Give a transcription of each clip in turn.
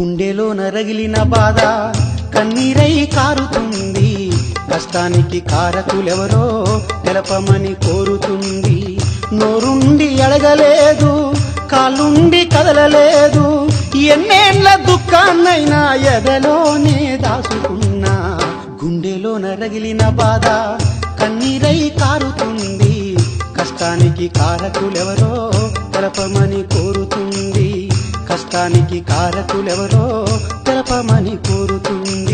గుండెలో నరగిలిన బాధ కన్నీరై కారుతుంది. కష్టానికి కారకులెవరో తెలపమని కోరుతుంది. నోరుండి అడగలేదు కాళ్ళుండి కదలలేదు. ఎన్నేళ్ళ దుఃఖాన్నైనా ఎదలోనే దాచుకున్నా గుండెలో నరగిలిన బాధ కన్నీరై కారుతుంది. కష్టానికి కారకులెవరో తెలపమని కోరు కష్టానికి కారకులెవరో తెలపమని కోరుతుంది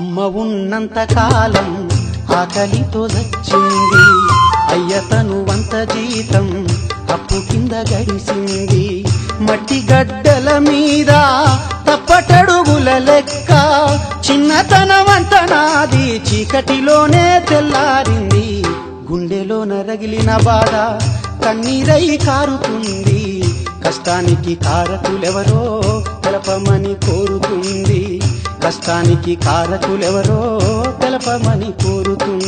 అమ్మ ఉన్నంత కాలం ఆకలితో అయ్య అయ్యతను వంత జీతం అప్పు కింద గడిసింది. మట్టి గడ్డల మీద తప్పటడుగుల లెక్క చిన్నతనమంత నాది. చీకటిలోనే తెల్లారింది. గుండెలో నరగిలిన బాధ కన్నీరై కారుతుంది. కష్టానికి కారకులెవరో తెలపమని కోరుతుంది. కష్టానికి కారకులెవరో తెలపమని కోరుతుంది